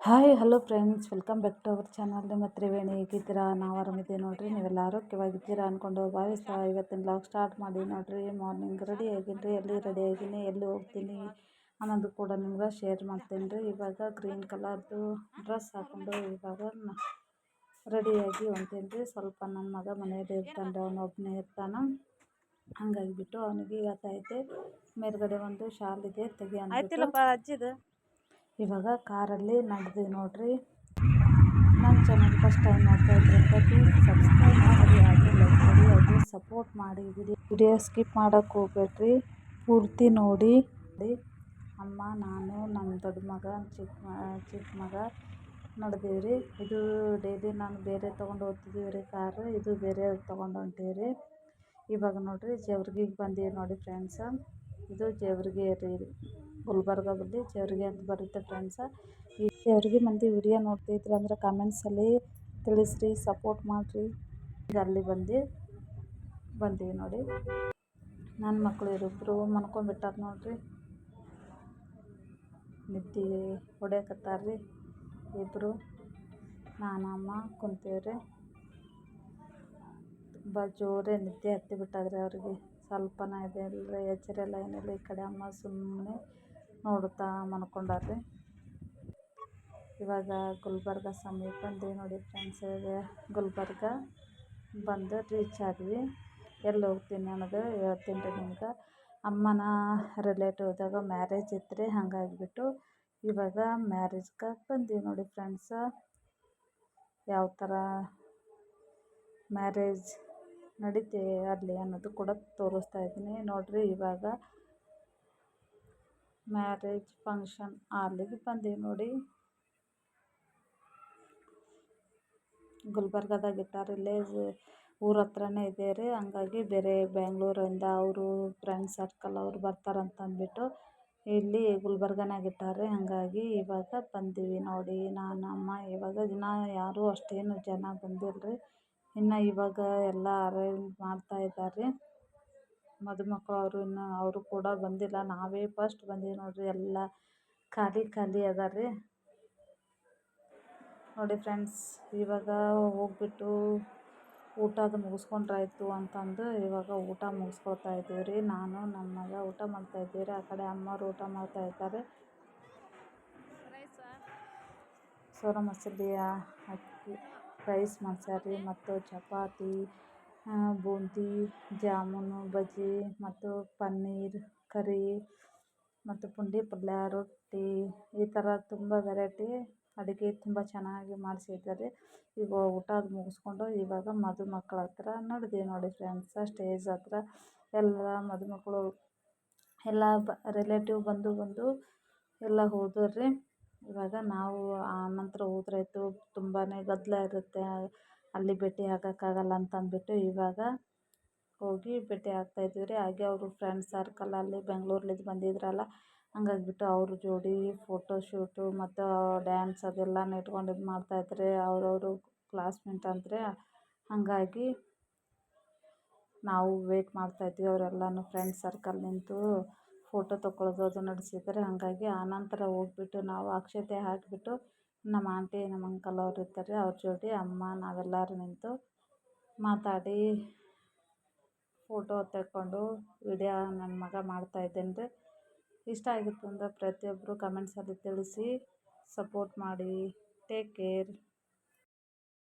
Hi, hello friends. Welcome back to our channel. ನಿಮ್ಮ ತ್ರಿವೇಣಿ ಹೇಗಿದ್ದೀರಾ? ನಾವು ಆರಾಮಿದ್ದೀವಿ ನೋಡಿರಿ. ನೀವೆಲ್ಲ ಆರೋಗ್ಯವಾಗಿದ್ದೀರಾ ಅಂದ್ಕೊಂಡು ಭಾವಿಸ್ತಾ ಇವತ್ತಿನ ಬ್ಲಾಗ್ ಸ್ಟಾರ್ಟ್ ಮಾಡಿ ನೋಡಿರಿ. ಮಾರ್ನಿಂಗ್ ರೆಡಿ ಆಗಿನ್ರಿ. ಎಲ್ಲಿ ರೆಡಿ ಆಗಿನಿ? ಎಲ್ಲಿ ಹೋಗ್ತೀನಿ? ಅನ್ನೋದು ಕೂಡ ನಿಮ್ಗೆ ಶೇರ್ ಮಾಡ್ತೀನಿ ರೀ. ಇವಾಗ ಗ್ರೀನ್ ಕಲರ್ದು ಡ್ರೆಸ್ ಹಾಕ್ಕೊಂಡು ಇವಾಗ ರೆಡಿಯಾಗಿ ಹೊಂಟೀನಿ ರೀ. ಸ್ವಲ್ಪ ನನ್ನ ಮಗ ಮನೆಯಲ್ಲಿ ಇರ್ತಾನೆ ಅವನು ಒಬ್ಬನೇ ಇರ್ತಾನೆ. ಹಂಗಾಗಿಬಿಟ್ಟು ಅವನಿಗೆ ಇವತ್ತೈತೆ ಮೇಲ್ಗಡೆ ಒಂದು ಶಾಲ್ ಇದೆ. ಅಜ್ಜಿದು. ಇವಾಗ ಕಾರಲ್ಲಿ ನಡೆದ್ವಿ ನೋಡ್ರಿ. ನನ್ನ ಚಾನಲ್ ಫಸ್ಟ್ ಟೈಮ್ ನೋಡ್ತಾ ಇದ್ರೆ ಪ್ಲೀಸ್ ಸಬ್ಸ್ಕ್ರೈಬ್ ಮಾಡಿ, ಹಾಗೆ ಲೈಕ್ ಮಾಡಿ, ಹಾಗೆ ಸಪೋರ್ಟ್ ಮಾಡಿ. ವಿಡಿಯೋ ಸ್ಕಿಪ್ ಮಾಡೋಕ್ಕೆ ಹೋಗ್ಬೇಡ್ರಿ. ಪೂರ್ತಿ ನೋಡಿ. ಅಮ್ಮ, ನಾನು, ನಮ್ಮ ದೊಡ್ಡ ಮಗ, ಚಿಕ್ಕ ಚಿಕ್ಕ ಮಗ ನಡೆದೀವಿ ರೀ ಇದು ಡೈಲಿ ನಾನು ಬೇರೆ ತೊಗೊಂಡು ಹೋಗ್ತಿದ್ದೀವಿ ರೀ ಕಾರು ಇದು ಬೇರೆ ತೊಗೊಂಡು ಹೊಂಟೀವಿ ರೀ ಇವಾಗ ನೋಡಿರಿ ಜವ್ರಿಗೆ ಬಂದೀವಿ ನೋಡಿ ಫ್ರೆಂಡ್ಸ ಇದು ಜೇವರ್ಗಿ ರೀ. ಗುಲ್ಬರ್ಗದಲ್ಲಿ ಜೇವ್ರಿಗೆ ಅಂತ ಬರುತ್ತೆ ಫ್ರೆಂಡ್ಸ ಈ ಜೇವ್ರಿಗೆ ಮಂದಿ ವಿಡಿಯೋ ನೋಡ್ತಿದ್ರೆ ಅಂದರೆ ಕಮೆಂಟ್ಸಲ್ಲಿ ತಿಳಿಸ್ರಿ ಸಪೋರ್ಟ್ ಮಾಡಿರಿ. ಈಗ ಅಲ್ಲಿ ಬಂದು, ಬಂದೀವಿ ನೋಡಿ. ನನ್ನ ಮಕ್ಕಳು ಇರಿಬ್ರು ಮನ್ಕೊಂಬಿಟ್ಟಾರ ನೋಡಿರಿ. ನಿದ್ದೆ ಹೊಡ್ಯಾಕತ್ತಾರ ರೀ ಇಬ್ಬರು ನಾನಮ್ಮ ಕುಂತೀವ್ರಿ. ತುಂಬ ಜೋರೇ ನಿದ್ದೆ ಹತ್ತಿ ಬಿಟ್ಟದ್ರಿ ಅವ್ರಿಗೆ. ಸ್ವಲ್ಪನ ಇದೆಲ್ಲ ಎಚ್ಚರಿಲ್ಲ ಏನಿಲ್ಲ ಈ ಕಡೆ ಅಮ್ಮ ಸುಮ್ಮನೆ ನೋಡುತ್ತಾ ಮನ್ಕೊಂಡಾರ್ರಿ ಇವಾಗ ಗುಲ್ಬರ್ಗ ಸಮೀಪ ಬಂದೀವಿ ನೋಡಿ ಫ್ರೆಂಡ್ಸ್ ಗುಲ್ಬರ್ಗ. ಬಂದು ರೀಚ್ ಆದ್ವಿ. ಎಲ್ಲಿ ಹೋಗ್ತೀನಿ ಅನ್ನೋದು ಹೇಳ್ತೀನಿ ರೀ ನಿಮ್ಗೆ. ಅಮ್ಮನ ರಿಲೇಟಿವ್ದಾಗ ಮ್ಯಾರೇಜ್ ಇತ್ತು ಹಾಗಾಗಿಬಿಟ್ಟು ಇವಾಗ ಮ್ಯಾರೇಜ್ಗೆ ಬಂದೀವಿ ನೋಡಿ ಫ್ರೆಂಡ್ಸ ಯಾವ ಥರ ಮ್ಯಾರೇಜ್ ನಡೀತೆ ಅಲ್ಲಿ ಅನ್ನೋದು ಕೂಡ ತೋರಿಸ್ತಾ ಇದ್ದೀನಿ. ನೋಡಿರಿ ಇವಾಗ ಮ್ಯಾರೇಜ್ ಫಂಕ್ಷನ್ ಅಲ್ಲಿಗೆ ಬಂದೀವಿ ನೋಡಿ. ಗುಲ್ಬರ್ಗದಾಗ ಇಟ್ಟಾರೆ ಇಲ್ಲೇ ಊರ ಹತ್ರನೇ ಇದೆ ರೀ. ಹಂಗಾಗಿ ಬೇರೆ ಬೆಂಗಳೂರಿಂದ ಅವರು ಫ್ರೆಂಡ್ಸ್ ಸರ್ಕಲ್ ಅವ್ರು ಬರ್ತಾರಂತ ಅಂದ್ಬಿಟ್ಟು ಇಲ್ಲಿ ಗುಲ್ಬರ್ಗನಾಗ ಇಟ್ಟಾರೆ ಹಾಗಾಗಿ ಇವಾಗ ಬಂದೀವಿ ನೋಡಿ ನಾನು ಅಮ್ಮ ಇವಾಗ ದಿನ ಯಾರೂ ಅಷ್ಟೇನು ಜನ ಬಂದಿಲ್ಲ ರೀ ಇನ್ನು ಇವಾಗ ಎಲ್ಲ ಅರೇಂಜ್ ಮಾಡ್ತಾ ಇದ್ದಾರೆ. ಮದುಮಕ್ಕಳು ಅವರು ಇನ್ನು ಅವರು ಕೂಡ ಬಂದಿಲ್ಲ. ನಾವೇ ಫಸ್ಟ್ ಬಂದೀವಿ ನೋಡಿರಿ. ಎಲ್ಲ ಖಾಲಿ ಖಾಲಿ ಅದ ರೀ ನೋಡಿ ಫ್ರೆಂಡ್ಸ್ ಇವಾಗ ಹೋಗ್ಬಿಟ್ಟು ಊಟ ಅದು ಮುಗಿಸ್ಕೊಂಡ್ರಾಯ್ತು ಅಂತಂದು ಇವಾಗ ಊಟ ಮುಗಿಸ್ಕೊಳ್ತಾ ಇದ್ದೀವಿ ರೀ. ನಾನು ನಮ್ಮ ಮಗ ಊಟ ಮಾಡ್ತಾ ಇದ್ದೀವಿ ರೀ. ಆ ಕಡೆ ಅಮ್ಮವ್ರು ಊಟ ಮಾಡ್ತಾ ಇದ್ದಾರೆ. ಸೋರ ಮಸೂಲಿಯ ಅಕ್ಕಿ ರೈಸ್ ಮಾಡ್ಸ್ಯಾರ ರೀ ಮತ್ತು ಚಪಾತಿ ಬೂಂದಿ, ಜಾಮೂನು, ಬಜ್ಜಿ ಮತ್ತು ಪನ್ನೀರ್, ಕರಿ ಮತ್ತು ಪುಂಡಿ ಪಲ್ಯ ರೊಟ್ಟಿ ಈ ಥರ ತುಂಬ ವೆರೈಟಿ ಅಡುಗೆ ತುಂಬ ಚೆನ್ನಾಗಿ ಮಾಡಿಸಿದ್ದಾರೆ. ಈಗ ಊಟ ಅದು ಮುಗಿಸ್ಕೊಂಡು ಇವಾಗ ಮದುಮಕ್ಳ ಹತ್ರ ನಡೆದೀವಿ ನೋಡಿ ಫ್ರೆಂಡ್ಸ್ ಸ್ಟೇಜ್ ಹತ್ರ ಎಲ್ಲ ಮದುಮಕ್ಕಳು ಎಲ್ಲ ಬ ರಿಲೇಟಿವ್ ಬಂದು ಬಂದು ಎಲ್ಲ ಹೋದರು ರೀ ಇವಾಗ ನಾವು ಆ ನಂತರ ಹೋದ್ರಾಯ್ತು ತುಂಬಾ ಗದ್ದಲ ಇರುತ್ತೆ. ಅಲ್ಲಿ ಭೇಟಿ ಆಗೋಕ್ಕಾಗಲ್ಲ ಅಂತ ಅಂದ್ಬಿಟ್ಟು ಇವಾಗ ಹೋಗಿ ಭೇಟಿ ಆಗ್ತಾಯಿದ್ದೀವಿ ರೀ ಹಾಗೆ ಅವರು ಫ್ರೆಂಡ್ಸ್ ಸರ್ಕಲಲ್ಲಿ ಬೆಂಗ್ಳೂರ್ಲಿಂದ ಬಂದಿದ್ರಲ್ಲ, ಹಾಗಾಗಿಬಿಟ್ಟು ಅವ್ರ ಜೋಡಿ ಫೋಟೋ ಶೂಟು ಮತ್ತು ಡ್ಯಾನ್ಸ್ ಅದೆಲ್ಲ ಇಟ್ಕೊಂಡು ಇದು ಮಾಡ್ತಾಯಿದ್ದಾರೆ ಅವರವರು ಕ್ಲಾಸ್ಮೇಟ್ ಅಂದರೆ ಹಾಗಾಗಿ ನಾವು ವೇಟ್ ಮಾಡ್ತಾಯಿದ್ವಿ ಅವರೆಲ್ಲನೂ ಫ್ರೆಂಡ್ ಸರ್ಕಲ್ ನಿಂತು ಫೋಟೋ ತೊಗೊಳ್ಳೋದು ಅದು ನಡೆಸಿದ್ದಾರೆ ಹಾಗಾಗಿ ಆನಂತರ ಹೋಗ್ಬಿಟ್ಟು ನಾವು ಅಕ್ಷತೆ ಹಾಕಿಬಿಟ್ಟು ನಮ್ಮ ಆಂಟಿ, ನಮ್ಮ ಅಂಕಲ್ ಅವ್ರು ಇರ್ತಾರೆ ಅವ್ರ ಜೋಡಿ ಅಮ್ಮ, ನಾವೆಲ್ಲರೂ ನಿಂತು ಮಾತಾಡಿ ಫೋಟೋ ತೆಕ್ಕೊಂಡು ವಿಡಿಯೋ ನನ್ನ ಮಗ ಮಾಡ್ತಾಯಿದ್ದೇನೆ ರೀ. ಇಷ್ಟ ಆಗಿತ್ತು ಅಂದರೆ ಪ್ರತಿಯೊಬ್ಬರು ಕಮೆಂಟ್ಸಲ್ಲಿ ತಿಳಿಸಿ ಸಪೋರ್ಟ್ ಮಾಡಿ. Take care